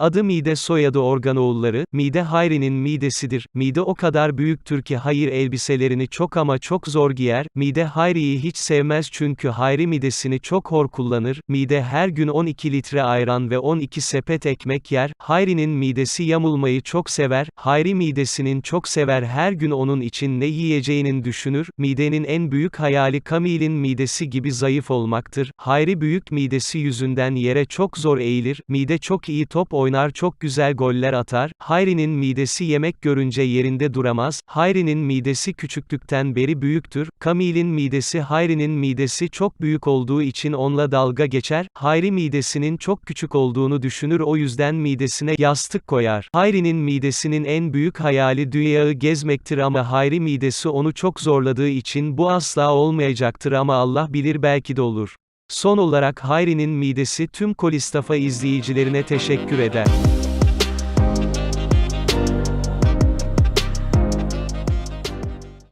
Adı Mide soyadı Organoğulları, Mide Hayri'nin midesidir, Mide o kadar büyüktür ki hayır elbiselerini çok ama çok zor giyer, Mide Hayri'yi hiç sevmez çünkü Hayri midesini çok hor kullanır, Mide her gün 12 litre ayran ve 12 sepet ekmek yer, Hayri'nin midesi yamulmayı çok sever, Hayri midesinin çok sever her gün onun için ne yiyeceğinin düşünür, midenin en büyük hayali Kamil'in midesi gibi zayıf olmaktır, Hayri büyük midesi yüzünden yere çok zor eğilir, mide çok iyi top oynar çok güzel goller atar, Hayri'nin midesi yemek görünce yerinde duramaz, Hayri'nin midesi küçüklükten beri büyüktür, Kamil'in midesi Hayri'nin midesi çok büyük olduğu için onunla dalga geçer, Hayri midesinin çok küçük olduğunu düşünür o yüzden midesine yastık koyar. Hayri'nin midesinin en büyük hayali dünyayı gezmektir ama Hayri midesi onu çok zorladığı için bu asla olmayacaktır ama Allah bilir belki de olur. Son olarak Hayri'nin midesi tüm Kolistafa izleyicilerine teşekkür eder.